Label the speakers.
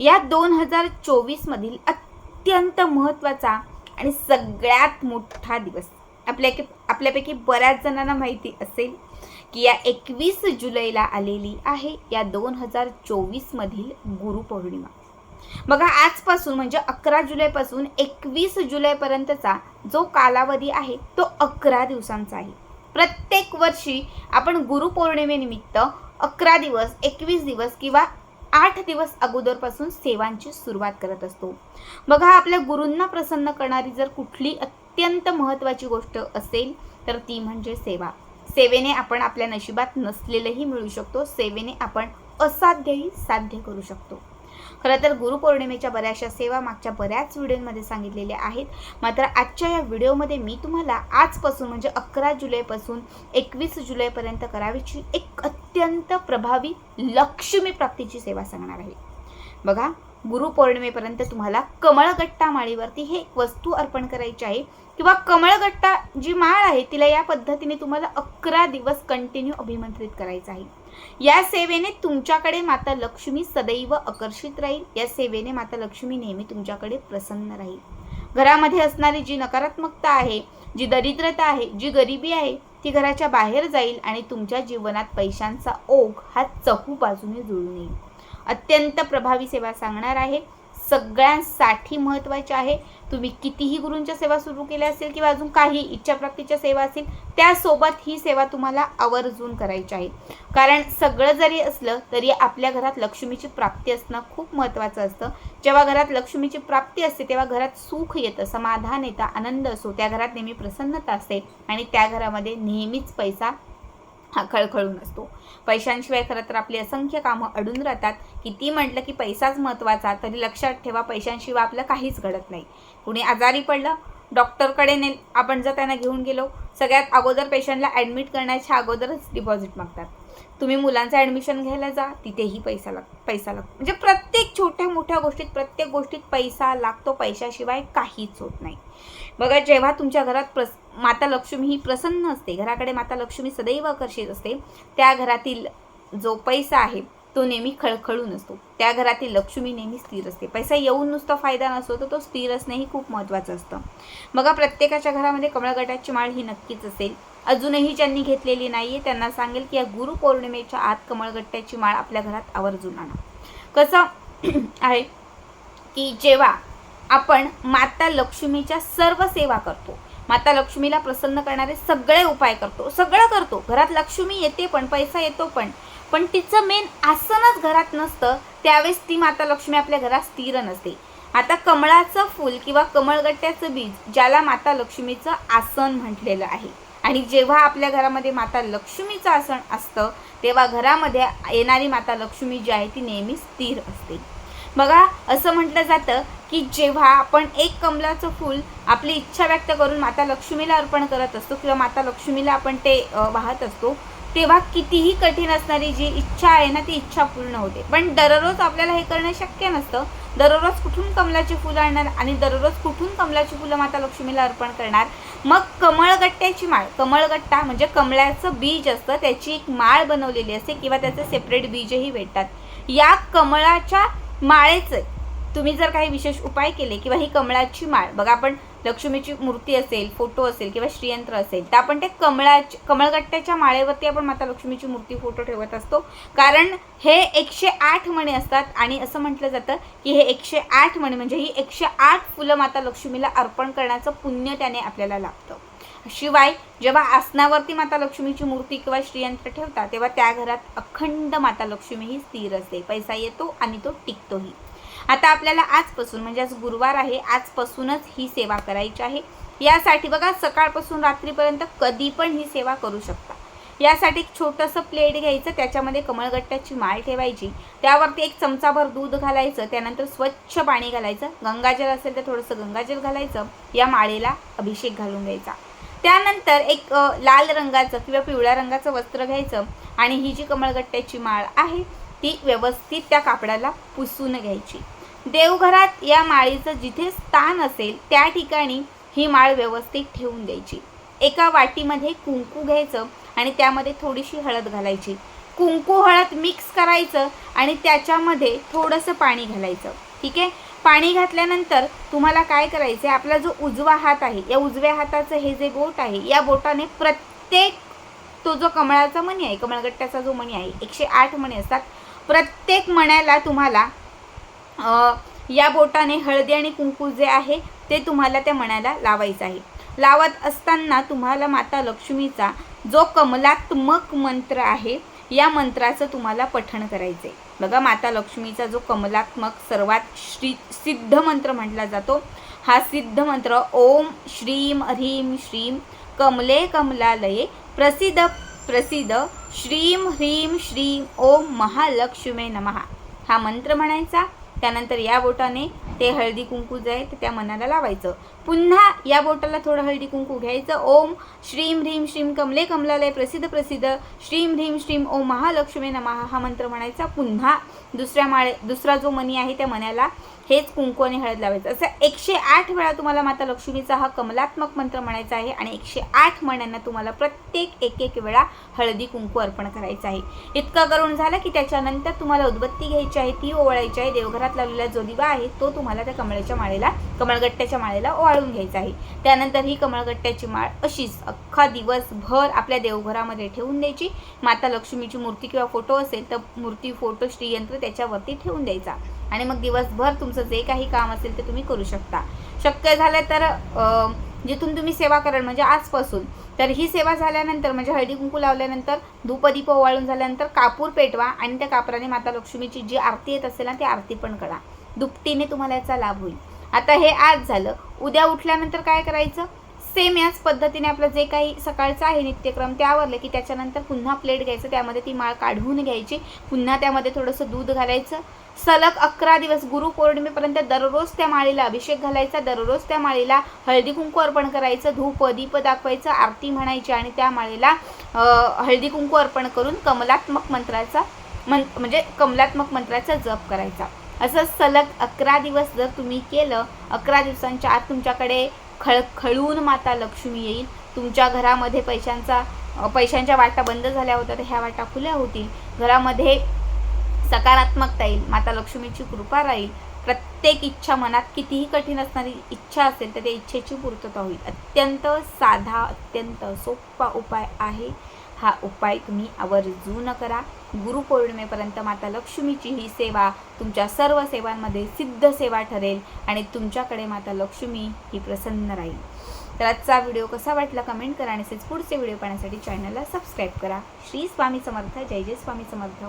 Speaker 1: या दोन हजार चोवीसमधील अत्यंत महत्त्वाचा आणि सगळ्यात मोठा दिवस. आपल्या आपल्यापैकी बऱ्याच जणांना माहिती असेल की या एकवीस जुलैला आलेली आहे या दोन हजार चोवीसमधील गुरुपौर्णिमा. बघा आजपासून म्हणजे अकरा जुलैपासून एकवीस जुलैपर्यंतचा जो कालावधी आहे तो अकरा दिवसांचा आहे. प्रत्येक वर्षी आपण गुरुपौर्णिमेनिमित्त अकरा दिवस एकवीस दिवस किंवा आठ दिवस अगोदरपासून सेवांची सुरुवात करत असतो. बघा आपल्या गुरूंना प्रसन्न करणारी जर कुठली अत्यंत महत्त्वाची गोष्ट असेल तर ती म्हणजे सेवा. सेवेने आपण आपल्या नशिबात नसलेलंही मिळू शकतो सेवेने आपण असाध्यही साध्य करू शकतो. खरं तर गुरुपौर्णिमेच्या बऱ्याचशा सेवा मागच्या बऱ्याच व्हिडिओमध्ये सांगितलेल्या आहेत. मात्र आजच्या या व्हिडिओमध्ये मी तुम्हाला आजपासून म्हणजे अकरा जुलैपासून एकवीस जुलैपर्यंत करावीची एक अत्यंत प्रभावी लक्ष्मी प्राप्तीची सेवा सांगणार आहे. बघा गुरुपौर्णिमेपर्यंत तुम्हाला कमळगट्टा माळीवरती हे एक वस्तू अर्पण करायची आहे किंवा कमळगट्टा जी माळ आहे तिला या पद्धतीने तुम्हाला अकरा दिवस कंटिन्यू अभिमंत्रित करायचं आहे. या सेवेने तुमच्याकडे माता लक्ष्मी सदैव आकर्षित राहील. या सेवेने माता लक्ष्मी नेहमी तुमच्याकडे प्रसन्न राहील. घरामध्ये असणारी जी नकारात्मकता आहे जी दरिद्रता आहे जी गरिबी आहे ती घराच्या बाहेर जाईल आणि तुमच्या जीवनात पैशांचा ओघ हा चहू बाजूने जुळून येईल. अत्यंत प्रभावी सेवा सांगणार आहे. सगळ्यांसाठी महत्त्वाची आहे. तुम्ही कितीही गुरूंच्या सेवा सुरू केल्या असेल किंवा अजून काही इच्छाप्राप्तीच्या सेवा असतील त्यासोबत ही सेवा तुम्हाला आवर्जून करायची आहे. कारण सगळं जरी असलं तरी आपल्या घरात लक्ष्मीची प्राप्ती असणं खूप महत्त्वाचं असतं. जेव्हा घरात लक्ष्मीची प्राप्ती असते तेव्हा घरात सुख येतं समाधान येतं आनंद असो त्या घरात नेहमी प्रसन्नता असते आणि त्या घरामध्ये नेहमीच पैसा हा खळखळून असतो. पैशांशिवाय खरं तर आपली असंख्य कामं अडून राहतात. किती म्हटलं की पैसाच महत्त्वाचा तरी लक्षात ठेवा पैशांशिवाय आपलं काहीच घडत नाही. कुणी आजारी पडलं डॉक्टरकडे ने आपण जर त्यांना घेऊन गेलो सगळ्यात अगोदर पेशंटला ॲडमिट करण्याच्या अगोदरच डिपॉझिट मागतात. तुम्ही मुलांचं ॲडमिशन घ्यायला जा तिथेही पैसा लाग पैसा लागतो म्हणजे प्रत्येक छोट्या मोठ्या गोष्टीत प्रत्येक गोष्टीत पैसा लागतो पैशाशिवाय काहीच होत नाही. बघा जेव्हा तुमच्या घरात प्रस माता लक्ष्मी ही प्रसन्न असते. घराकडे माता लक्ष्मी सदैव आकर्षित असते. त्या घरातील जो पैसा आहे तो नेहमी खळखळून असतो. त्या घरातील लक्ष्मी नेहमी स्थिर असते. पैसा येऊन नुसता फायदा नसतो तर तो स्थिर असणंही खूप महत्त्वाचं असतं. बघा प्रत्येकाच्या घरामध्ये कमळगटाची माळ ही नक्कीच असेल. अजूनही ज्यांनी घेतलेली नाही आहे त्यांना सांगेल की या गुरुपौर्णिमेच्या आत कमळगट्ट्याची माळ आपल्या घरात आवर्जून आणा. कसं आहे की जेव्हा आपण माता लक्ष्मीच्या सर्व सेवा करतो माता लक्ष्मीला प्रसन्न करणारे सगळे उपाय करतो. सगळं करतो. घरात लक्ष्मी येते पण पैसा येतो पण. पण तिचं मेन आसनच घरात नसतं त्यावेळेस ती माता लक्ष्मी आपल्या घरात स्थिर नसते. आता कमळाचं फूल किंवा कमळगट्ट्याचं बीज ज्याला माता लक्ष्मीचं आसन म्हटलेलं आहे. आणि जेव्हा आपल्या घरामध्ये माता लक्ष्मीचं आसन असतं तेव्हा घरामध्ये येणारी माता लक्ष्मी जी आहे ती नेहमी स्थिर असते. बघा असं म्हटलं जातं की जेव्हा आपण एक कमलाचं फूल आपली इच्छा व्यक्त करून माता लक्ष्मीला अर्पण करत असतो किंवा माता लक्ष्मीला आपण ते वाहत असतो तेव्हा कितीही कठीण असणारी जी इच्छा आहे ना ती इच्छा पूर्ण होते. पण दररोज आपल्याला हे करणं शक्य नसतं. दररोज कुठून कमलाची फुलं आणणार आणि दररोज कुठून कमलाची फुलं माता लक्ष्मीला अर्पण करणार? मग कमळगट्ट्याची माळ. कमळगट्टा म्हणजे कमळाचं बीज असतं त्याची एक माळ बनवलेली असते किंवा त्याचे सेपरेट बीजही भेटतात. या कमळाच्या माळेचं तुम्ही जर काही विशेष उपाय केले किंवा ही कमळाची माळ बघा आपण लक्ष्मीची मूर्ती असेल फोटो असेल किंवा श्रीयंत्र असेल तर आपण ते कमळाच्या कमळगट्ट्याच्या माळेवरती आपण माता लक्ष्मीची मूर्ती फोटो ठेवत असतो. कारण हे एकशे आठ मणे असतात आणि असं म्हटलं जातं की हे एकशे आठ मणे म्हणजे ही एकशे आठ फुलं माता लक्ष्मीला अर्पण करण्याचं पुण्य त्याने आपल्याला लाभतं. शिवाय जेव्हा आसनावरती माता लक्ष्मीची मूर्ती किंवा श्रीयंत्र ठेवतात तेव्हा त्या घरात अखंड माता लक्ष्मी ही स्थिर असते. पैसा येतो आणि तो टिकतोही. आता आपल्याला आजपासून म्हणजे आज गुरुवार आहे आजपासूनच ही सेवा करायची आहे. यासाठी बघा सकाळपासून रात्रीपर्यंत कधी पण ही सेवा करू शकता. यासाठी एक छोटंसं प्लेट घ्यायचं त्याच्यामध्ये कमळगट्ट्याची माळ ठेवायची. त्यावरती एक चमचाभर दूध घालायचं त्यानंतर स्वच्छ पाणी घालायचं. गंगाजल असेल तर थोडंसं गंगाजल घालायचं. या माळेला अभिषेक घालून द्यायचा. त्यानंतर एक लाल रंगाचं किंवा पिवळ्या रंगाचं वस्त्र घ्यायचं आणि ही जी कमळगट्ट्याची माळ आहे ती व्यवस्थित त्या कापडाला पुसून घ्यायची. देवघरात या माळीचं जिथे स्थान असेल त्या ठिकाणी ही माळ व्यवस्थित ठेवून द्यायची. एका वाटीमध्ये कुंकू घ्यायचं आणि त्यामध्ये थोडीशी हळद घालायची. कुंकू हळद मिक्स करायचं आणि त्याच्यामध्ये थोडंसं पाणी घालायचं. ठीक आहे? पाणी घातल्यानंतर तुम्हाला काय करायचं आहे आपला जो उजवा हात आहे या उजव्या हाताचं हे जे बोट आहे या बोटाने प्रत्येक तो जो कमळाचा मणी आहे कमळगट्ट्याचा जो मणी आहे एकशे आठ मणी असतात. प्रत्येक मण्याला तुम्हाला या बोटाने हळदी आणि कुंकू जे आहे ते तुम्हाला त्या मण्याला लावायचं आहे. लावत असताना तुम्हाला माता लक्ष्मीचा जो कमलात्मक मंत्र आहे या मंत्राचं तुम्हाला पठण करायचं आहे बघा माता लक्ष्मीचा जो कमलात्मक सर्वात श्री सिद्ध मंत्र म्हटला जातो हा सिद्ध मंत्र ओम श्रीम ह्रीम श्रीम कमले कमलालये प्रसिद्ध प्रसिद्ध श्रीम ह्रीम श्रीम ओम महालक्ष्मे नमः. हा मंत्र म्हणायचा त्यानंतर या बोटाने ते हळदी कुंकू जे आहे ते त्या मनाला लावायचं. पुन्हा या बोटाला थोडं हळदी कुंकू घ्यायचं. ओम श्रीम ह्रीम श्रीम कमले कमलालय प्रसिद्ध प्रसिद्ध. श्रीम ह्रीम श्रीम ओम महालक्ष्मी नमः हा मंत्र म्हणायचा. पुन्हा दुसऱ्या माळे दुसरा जो मनी आहे त्या मनाला हेच कुंकू आणि हळद लावायचं. असं एकशे आठ वेळा तुम्हाला माता लक्ष्मीचा हा कमलात्मक मंत्र म्हणायचा आहे आणि एकशे आठ मण्यांना तुम्हाला प्रत्येक एक एक वेळा हळदी कुंकू अर्पण करायचं आहे. इतकं करून झालं की त्याच्यानंतर तुम्हाला उदबत्ती घ्यायची आहे ती ओवाळायची आहे देवघरात लावलेला जो दिवा आहे तो तुम्हाला त्या कमळाच्या माळेला कमळगट्ट्याच्या माळेला ओवाळून घ्यायचा आहे. त्यानंतर ही कमळगट्ट्याची माळ अशीच अख्खा दिवसभर आपल्या देवघरामध्ये ठेवून द्यायची. माता लक्ष्मीची मूर्ती किंवा फोटो असेल तर मूर्ती फोटो श्रीयंत्र त्याच्यावरती ठेवून द्यायचा. आणि मग दिवसभर तुमचं जे काही काम असेल ते तुम्ही करू शकता. शक्य झालं तर जिथून तुम्ही सेवा कराल म्हणजे आजपासून तर ही सेवा झाल्यानंतर म्हणजे हळदी कुंकू लावल्यानंतर धूपदीप ओवाळून झाल्यानंतर कापूर पेटवा आणि त्या कापराने माता लक्ष्मीची जी आरती येत असेल ना ती आरती पण करा. दुपटीने तुम्हाला याचा लाभ होईल. आता हे आज झालं. उद्या उठल्यानंतर काय करायचं? सेम याच पद्धतीने आपलं जे काही सकाळचं आहे नित्यक्रम ते आवरलं की त्याच्यानंतर पुन्हा प्लेट घ्यायचं त्यामध्ये ती माळ काढून घ्यायची. पुन्हा त्यामध्ये थोडंसं दूध घालायचं. सलग अकरा दिवस गुरुपौर्णिमेपर्यंत दररोज त्या माळीला अभिषेक घालायचा दररोज त्या माळीला हळदी कुंकू अर्पण करायचं धूप दीप दाखवायचं आरती म्हणायची आणि त्या माळीला हळदी कुंकू अर्पण करून कमलात्मक मंत्राचा मन म्हणजे कमलात्मक मंत्राचा जप करायचा. असं सलग अकरा दिवस जर तुम्ही केलं अकरा दिवसांच्या आत तुमच्याकडे खळखळून माता लक्ष्मी येईल. तुमच्या घरामध्ये पैशांचा पैशांच्या वाटा बंद झाल्या होत्या तर ह्या वाटा खुल्या होतील. घरामध्ये सकारात्मकता येईल. माता लक्ष्मीची कृपा राहील. प्रत्येक इच्छा मनात कितीही कठीण असणारी इच्छा असेल तर त्या इच्छेची पूर्तता होईल. अत्यंत साधा अत्यंत सोपा उपाय आहे. हा उपाय तुम्ही आवर्जून करा. गुरुपौर्णिमेपर्यंत माता लक्ष्मीची ही सेवा तुमच्या सर्व सेवांमध्ये सिद्ध सेवा ठरेल आणि तुमच्याकडे माता लक्ष्मी ही प्रसन्न राहील. तर आजचा व्हिडिओ कसा वाटला कमेंट करा आणि तसेच पुढचे व्हिडिओ पाहण्यासाठी चॅनलला सबस्क्राईब करा. श्री स्वामी समर्थ. जय जय स्वामी समर्थ.